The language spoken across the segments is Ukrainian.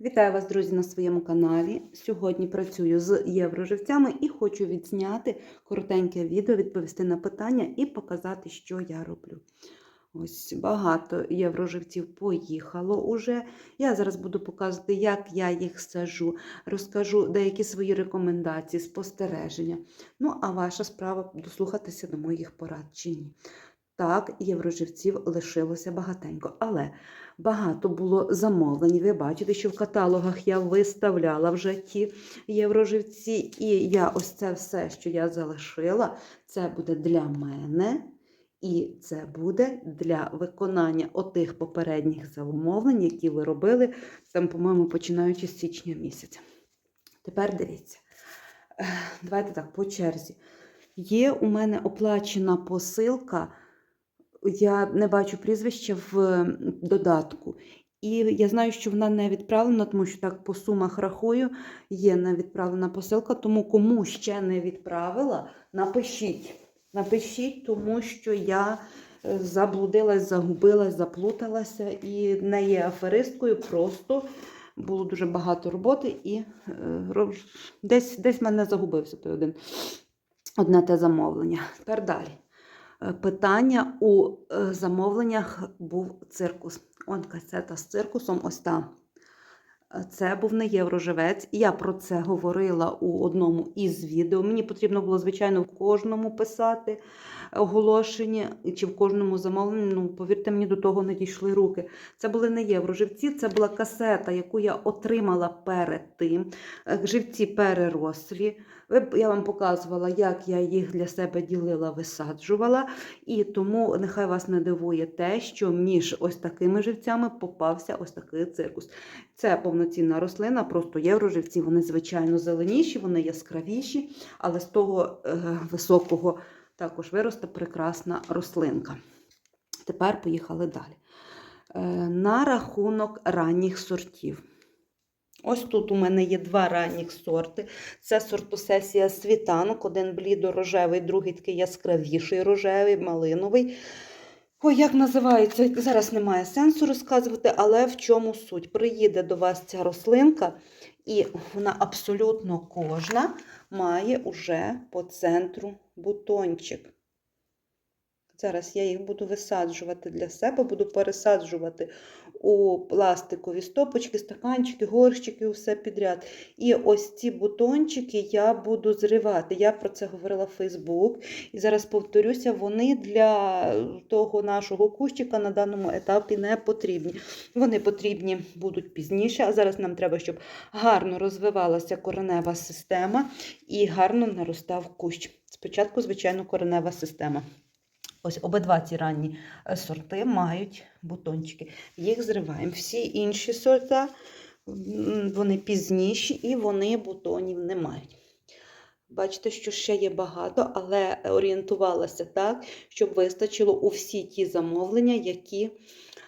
Вітаю вас, друзі, на своєму каналі. Сьогодні працюю з євроживцями і хочу відзняти коротеньке відео, відповісти на питання і показати, що я роблю. Ось багато євроживців поїхало уже. Я зараз буду показувати, як я їх сажу, розкажу деякі свої рекомендації, спостереження. Ну, а ваша справа дослухатися до моїх порад чи ні. Так, євроживців лишилося багатенько, але багато було замовлень. Ви бачите, що в каталогах я виставляла вже ті євроживці, і я ось це все, що я залишила, це буде для мене. І це буде для виконання отих попередніх замовлень, які ви робили, там, по-моєму, починаючи з січня місяця. Тепер дивіться, давайте так, по черзі. Є у мене оплачена посилка, я не бачу прізвища в додатку. І я знаю, що вона не відправлена, тому що так по сумах рахую, є не відправлена посилка. Тому кому ще не відправила, напишіть. Напишіть, тому що я е, заблудилась, загубилась, заплуталася і не є аферисткою, просто було дуже багато роботи і е, десь, десь мене загубився той один, одне те замовлення. Тепер далі. Е, Питання у е, замовленнях був циркус. Он касета з циркусом, ось там. Е, Це був не євроживець. Я про це говорила у одному із відео. Мені потрібно було, звичайно, в кожному писати оголошення чи в кожному замовленні. Ну, повірте мені, до того не дійшли руки. Це були не євроживці, це була касета, яку я отримала перед тим. Живці перерослі. Я вам показувала, як я їх для себе ділила, висаджувала. І тому нехай вас не дивує те, що між ось такими живцями попався ось такий циркус. Це повноцінна рослина, просто євроживці, вони звичайно зеленіші, вони яскравіші, але з того е, високого також виросте прекрасна рослинка. Тепер поїхали далі. Е, на рахунок ранніх сортів. Ось тут у мене є два ранніх сорти. Це сортосесія світанок, один блідо-рожевий, другий такий яскравіший рожевий, малиновий. Ой, як називається? Зараз немає сенсу розказувати, але в чому суть? Приїде до вас ця рослинка, і вона абсолютно кожна має уже по центру бутончик. Зараз я їх буду висаджувати для себе, буду пересаджувати у пластикові стопочки, стаканчики, горщики, все підряд. І ось ці бутончики я буду зривати. Я про це говорила в Фейсбук. І зараз повторюся, вони для того нашого кущика на даному етапі не потрібні. Вони потрібні будуть пізніше, а зараз нам треба, щоб гарно розвивалася коренева система і гарно наростав кущ. Спочатку, звичайно, коренева система. Ось обидва ці ранні е, сорти мають бутончики. Їх зриваємо. Всі інші сорта вони пізніші і вони бутонів не мають. Бачите, що ще є багато, але орієнтувалася так, щоб вистачило у всі ті замовлення, які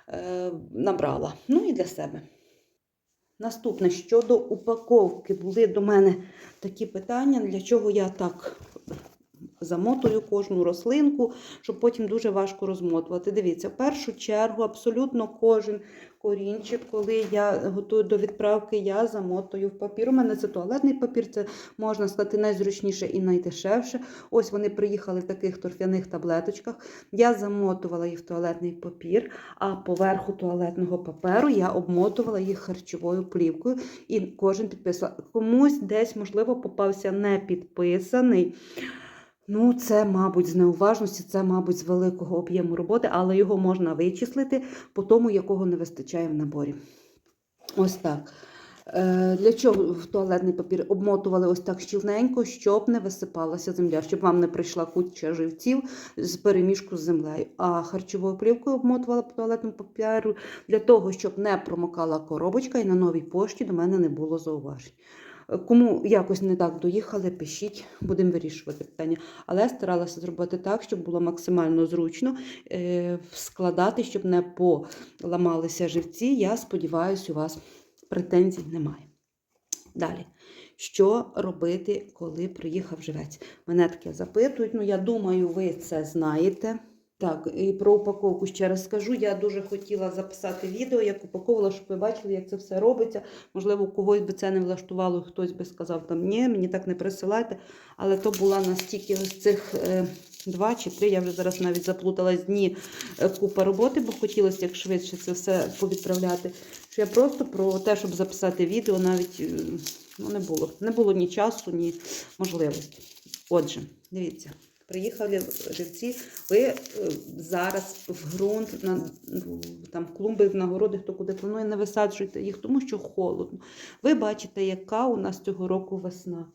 е, набрала. Ну і для себе. Наступне щодо упаковки, були до мене такі питання, для чого я так замотую кожну рослинку, щоб потім дуже важко розмотувати. Дивіться, в першу чергу абсолютно кожен корінчик, коли я готую до відправки, я замотую в папір. У мене це туалетний папір, це можна сказати найзручніше і найдешевше. Ось вони приїхали в таких торфяних таблеточках. Я замотувала їх в туалетний папір, а поверху туалетного паперу я обмотувала їх харчовою плівкою. І кожен підписував. Комусь десь, можливо, попався не підписаний. Ну, це, мабуть, з неуважності, це, мабуть, з великого об'єму роботи, але його можна вичислити по тому, якого не вистачає в наборі. Ось так. Е, Для чого в туалетний папір обмотували ось так щільненько, щоб не висипалася земля, щоб вам не прийшла куча живців з переміжку з землею. А харчовою плівкою обмотувала по туалетному папіру для того, щоб не промокала коробочка і на новій пошті до мене не було зауважень. Кому якось не так доїхали, пишіть, будемо вирішувати питання. Але я старалася зробити так, щоб було максимально зручно е, складати, щоб не поламалися живці. Я сподіваюся, у вас претензій немає. Далі. Що робити, коли приїхав живець? Мене таке запитують. Ну, я думаю, ви це знаєте. Так, і про упаковку ще раз скажу. Я дуже хотіла записати відео, як упаковувала, щоб ви бачили, як це все робиться. Можливо, когось би це не влаштувало, хтось би сказав, там ні, мені так не присилайте. Але то була настільки ось цих е, два чи три, я вже зараз навіть заплуталась дні е, купа роботи, бо хотілося як швидше це все повідправляти. Що я просто про те, щоб записати відео, навіть е, ну, не було. Не було ні часу, ні можливості. Отже, дивіться. Приїхали живці, ви е, зараз в ґрунт, на, там, в клумби, в нагороди, хто куди планує, не висаджуйте їх, тому що холодно. Ви бачите, яка у нас цього року весна.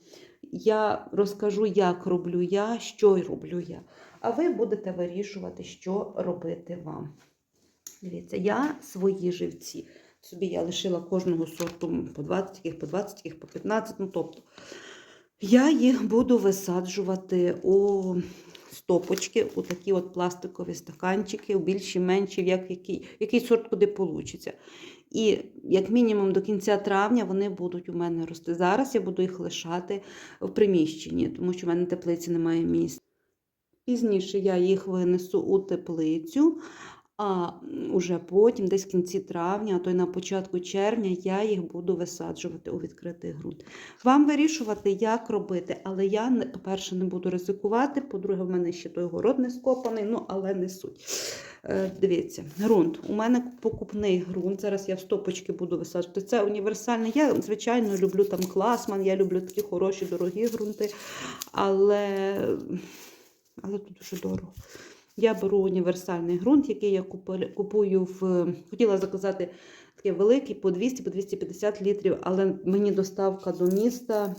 Я розкажу, як роблю я, що й роблю я. А ви будете вирішувати, що робити вам. Дивіться, я свої живці. Собі я лишила кожного сорту по 20, яких по 20, яких по 15, ну тобто. Я їх буду висаджувати у стопочки, у такі от пластикові стаканчики, у більші, менші, в як який, який сорт куди получиться. І як мінімум до кінця травня вони будуть у мене рости. Зараз я буду їх лишати в приміщенні, тому що в мене теплиці немає місця. Пізніше я їх винесу у теплицю, а уже потім, десь в кінці травня, а то й на початку червня, я їх буду висаджувати у відкритий ґрунт. Вам вирішувати, як робити, але я, по-перше, не буду ризикувати, по-друге, в мене ще той город не скопаний, ну, але не суть. Е, Дивіться, ґрунт. У мене покупний ґрунт. Зараз я в стопочки буду висаджувати. Це універсальний. Я, звичайно, люблю там класман, я люблю такі хороші, дорогі ґрунти, але, але тут дуже дорого. Я беру універсальний ґрунт, який я купую в. Хотіла заказати такий великий по 200 по 250 літрів, але мені доставка до міста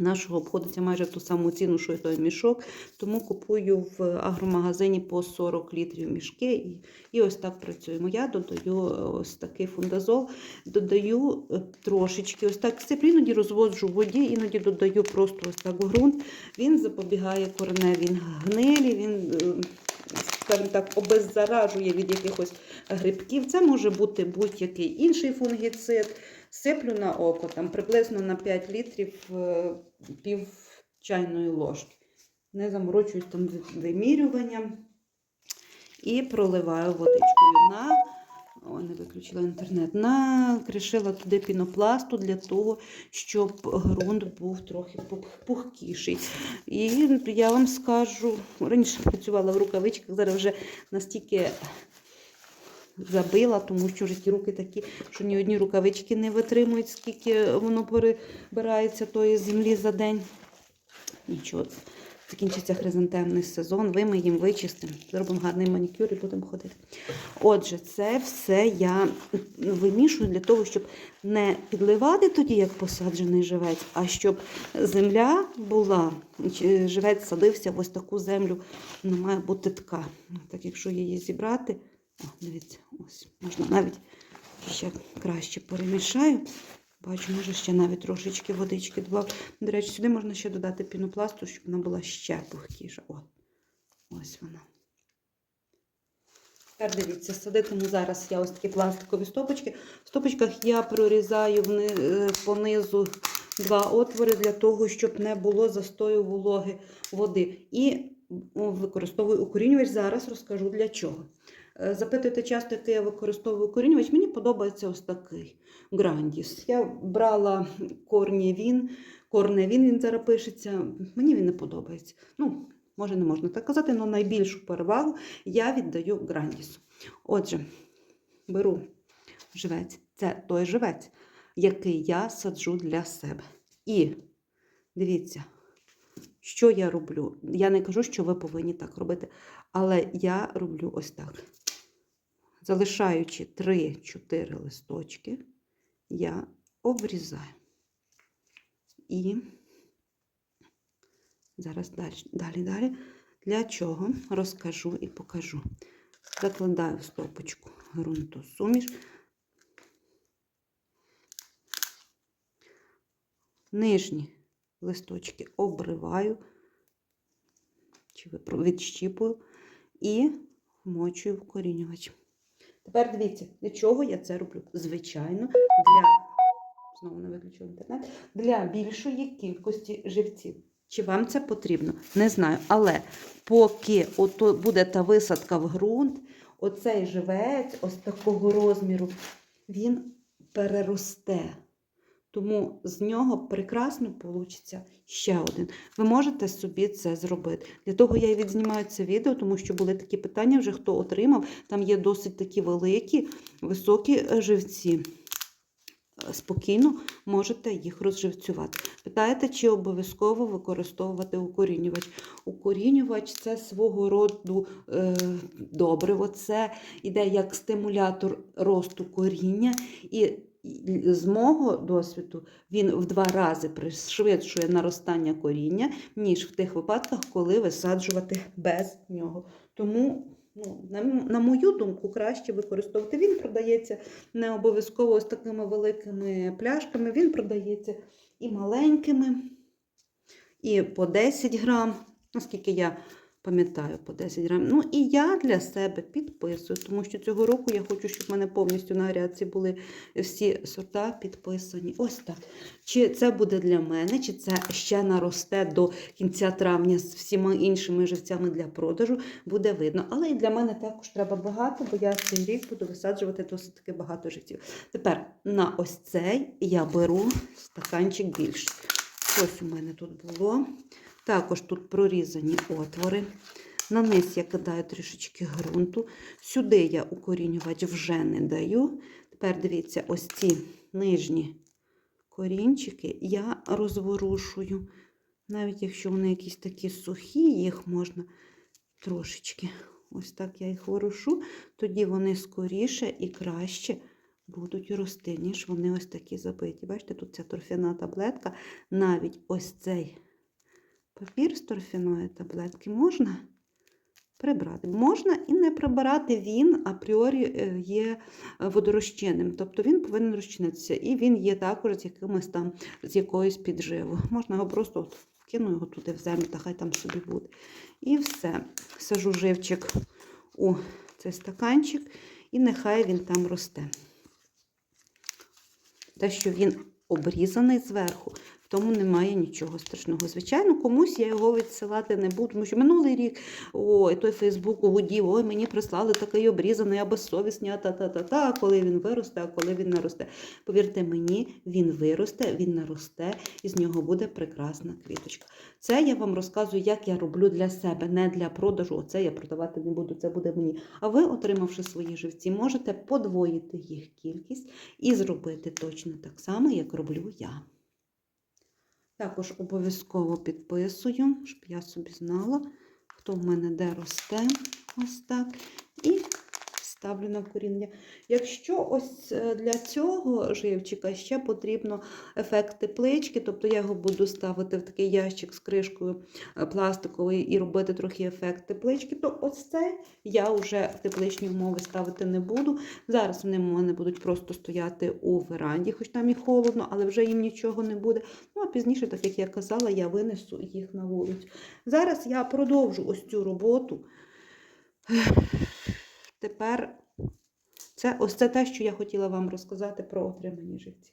нашого обходиться майже ту саму ціну, що й той мішок. Тому купую в агромагазині по 40 літрів мішки. І, і ось так працюємо. Я додаю ось такий фундазол, додаю е, трошечки, ось так сиплю, іноді розводжу в воді, іноді додаю просто ось так ґрунт. Він запобігає кореневій гнилі, він, е, скажімо так, обеззаражує від якихось грибків. Це може бути будь-який інший фунгіцид. Сиплю на око, там приблизно на 5 літрів е, пів чайної ложки. Не заморочуюсь там вимірюванням. І проливаю водичкою на. О, не виключила інтернет. Накришила туди пінопласту для того, щоб ґрунт був трохи пухкіший. І я вам скажу, раніше працювала в рукавичках, зараз вже настільки забила, тому що вже ті руки такі, що ні одні рукавички не витримують, скільки воно перебирається тої землі за день. Нічого, закінчиться хризантемний сезон, вимиємо, вичистимо, зробимо гарний манікюр і будемо ходити. Отже, це все я вимішую для того, щоб не підливати тоді, як посаджений живець, а щоб земля була, живець садився в ось таку землю, вона має бути така. Так, якщо її зібрати, о, дивіться, ось можна навіть ще краще перемішаю. Бачу, може ще навіть трошечки водички додав. До речі, сюди можна ще додати пінопласту, щоб вона була ще пухкіша. О, ось вона. Тепер дивіться, садитиму зараз я ось такі пластикові стопочки. В стопочках я прорізаю е, понизу два отвори для того, щоб не було застою вологи води. І використовую укорінювач. Зараз розкажу для чого. Е, Запитуєте часто, який я використовую укорінювач. Мені подобається ось такий Грандіс. Я брала корнєвін, корневін він зараз пишеться. Мені він не подобається. Ну, може, не можна так казати, але найбільшу перевагу я віддаю Грандісу. Отже, беру живець. Це той живець, який я саджу для себе. І дивіться, що я роблю. Я не кажу, що ви повинні так робити, але я роблю ось так. Залишаючи 3-4 листочки, я обрізаю. І зараз далі, далі. Для чого розкажу і покажу. Закладаю в стопочку ґрунтосуміш. Нижні листочки обриваю, чи відщіпую і вмочую в корінювач. Тепер дивіться, для чого я це роблю? Звичайно, для знову не виключила інтернет, для більшої кількості живців. Чи вам це потрібно? Не знаю. Але поки ото буде та висадка в ґрунт, оцей живець ось такого розміру, він переросте. Тому з нього прекрасно вийде ще один. Ви можете собі це зробити. Для того я і відзнімаю це відео, тому що були такі питання, вже хто отримав. Там є досить такі великі, високі е, живці. Спокійно можете їх розживцювати. Питаєте, чи обов'язково використовувати укорінювач? Укорінювач це свого роду е, добриво, це іде як стимулятор росту коріння. І з мого досвіду він в два рази пришвидшує наростання коріння, ніж в тих випадках, коли висаджувати без нього. Тому, ну, на, на мою думку, краще використовувати. Він продається не обов'язково з такими великими пляшками, він продається і маленькими, і по 10 грам, наскільки я пам'ятаю, по 10 грам. Ну і я для себе підписую, тому що цього року я хочу, щоб в мене повністю на грядці були всі сорта підписані. Ось так. Чи це буде для мене, чи це ще наросте до кінця травня з всіма іншими живцями для продажу, буде видно. Але і для мене також треба багато, бо я цей рік буду висаджувати досить таки багато живців. Тепер на ось цей я беру стаканчик більший. Ось у мене тут було. Також тут прорізані отвори. На низ я кидаю трішечки ґрунту. Сюди я укорінювач вже не даю. Тепер дивіться, ось ці нижні корінчики я розворушую. Навіть якщо вони якісь такі сухі, їх можна трошечки. Ось так я їх ворушу, тоді вони скоріше і краще будуть рости, ніж вони ось такі забиті. Бачите, тут ця торфяна таблетка, навіть ось цей папір з торфяної таблетки можна прибрати. Можна і не прибирати, він апріорі е, є водорозчинним, тобто він повинен розчинитися. І він є також з якимось там, з якоюсь підживою. Можна його просто от вкину його туди в землю, та хай там собі буде. І все. Сажу живчик у цей стаканчик, і нехай він там росте. Те, що він обрізаний зверху, тому немає нічого страшного. Звичайно, комусь я його відсилати не буду, тому що минулий рік ой, той Фейсбук угодів, ой, мені прислали такий обрізаний, а безсовісні, а та-та-та-та, коли він виросте, а коли він наросте. Повірте мені, він виросте, він наросте, і з нього буде прекрасна квіточка. Це я вам розказую, як я роблю для себе, не для продажу. Оце я продавати не буду, це буде мені. А ви, отримавши свої живці, можете подвоїти їх кількість і зробити точно так само, як роблю я. Також обов'язково підписую, щоб я собі знала, хто в мене де росте. Ось так. І ставлю на коріння. Якщо ось е, для цього живчика ще потрібно ефект теплички, тобто я його буду ставити в такий ящик з кришкою е, пластиковий і робити трохи ефект теплички, то ось це я вже в тепличні умови ставити не буду. Зараз вони в мене будуть просто стояти у веранді, хоч там і холодно, але вже їм нічого не буде. Ну, а пізніше, так як я казала, я винесу їх на вулицю. Зараз я продовжу ось цю роботу. Тепер це ось це те, що я хотіла вам розказати про отримані живці.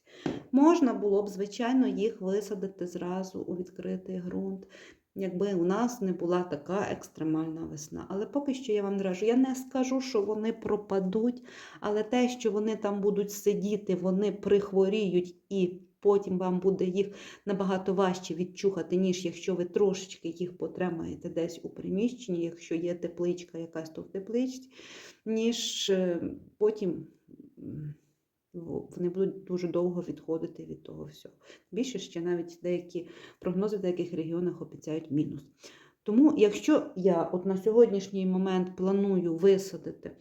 Можна було б, звичайно, їх висадити зразу у відкритий ґрунт, якби у нас не була така екстремальна весна. Але поки що я вам раджу, я не скажу, що вони пропадуть, але те, що вони там будуть сидіти, вони прихворіють і. Потім вам буде їх набагато важче відчухати, ніж якщо ви трошечки їх потримаєте десь у приміщенні, якщо є тепличка якась то в тепличці, ніж е, потім вони будуть дуже довго відходити від того всього. Більше ще навіть деякі прогнози в деяких регіонах обіцяють мінус. Тому, якщо я от на сьогоднішній момент планую висадити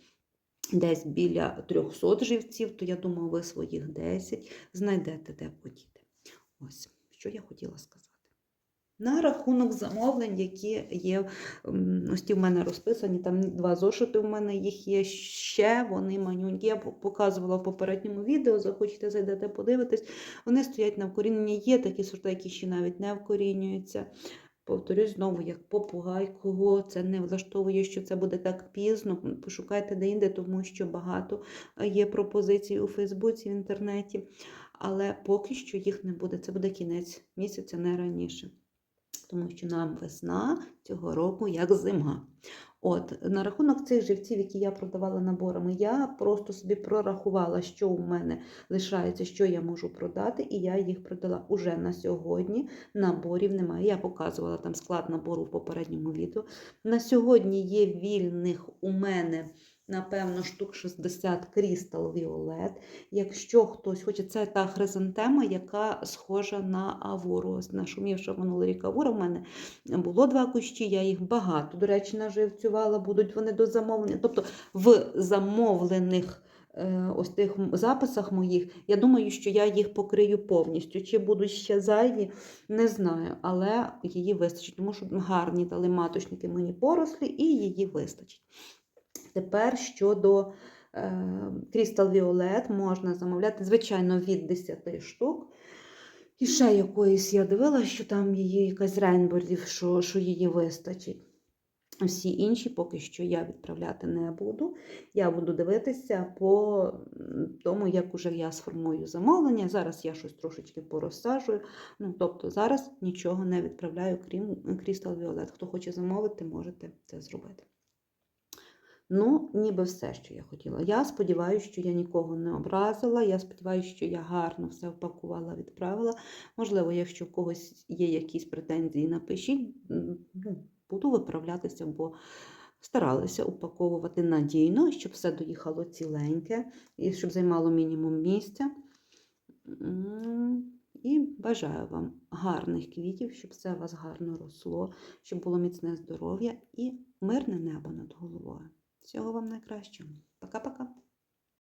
десь біля 300 живців, то я думаю, ви своїх 10 знайдете де подіти. Ось, що я хотіла сказати. На рахунок замовлень, які є, ось ті в мене розписані, там два зошити в мене їх є ще, вони манюнькі. Я показувала в попередньому відео, захочете, зайдете, подивитись. Вони стоять на вкоріненні. Є такі сорти, які ще навіть не вкорінюються. Повторюсь знову, як попугай, кого це не влаштовує, що це буде так пізно. Пошукайте де-інде, тому що багато е, є пропозицій у Фейсбуці, в інтернеті. Але поки що їх не буде. Це буде кінець місяця, не раніше. тому що нам весна цього року як зима. От, на рахунок цих живців, які я продавала наборами, я просто собі прорахувала, що у мене лишається, що я можу продати, і я їх продала уже на сьогодні. Наборів немає. Я показувала там склад набору в попередньому відео. На сьогодні є вільних у мене. Напевно, штук 60 Crystal Violet. Якщо хтось хоче, це та хризантема, яка схожа на авуру. Ось нашумівша минулий рік авура. В мене було два кущі, я їх багато, до речі, наживцювала, будуть вони до замовлення. Тобто в замовлених е, ось тих записах моїх, я думаю, що я їх покрию повністю. Чи будуть ще зайві, не знаю, але її вистачить, тому що гарні дали маточники мені порослі, і її вистачить. Тепер щодо е, Crystal Violet можна замовляти, звичайно, від 10 штук. І ще якоїсь я дивилася, що там її якась рейнбордів, що, що її вистачить. Всі інші поки що я відправляти не буду. Я буду дивитися по тому, як уже я сформую замовлення. Зараз я щось трошечки порозсаджую. Ну, тобто зараз нічого не відправляю, крім Crystal Violet. Хто хоче замовити, можете це зробити. Ну, ніби все, що я хотіла. Я сподіваюся, що я нікого не образила. Я сподіваюся, що я гарно все впакувала, відправила. Можливо, якщо в когось є якісь претензії, напишіть. Ну, буду виправлятися, бо старалася упаковувати надійно, щоб все доїхало ціленьке і щоб займало мінімум місця. І бажаю вам гарних квітів, щоб все у вас гарно росло, щоб було міцне здоров'я і мирне небо над головою. Всього вам найкращого. Пока-пока.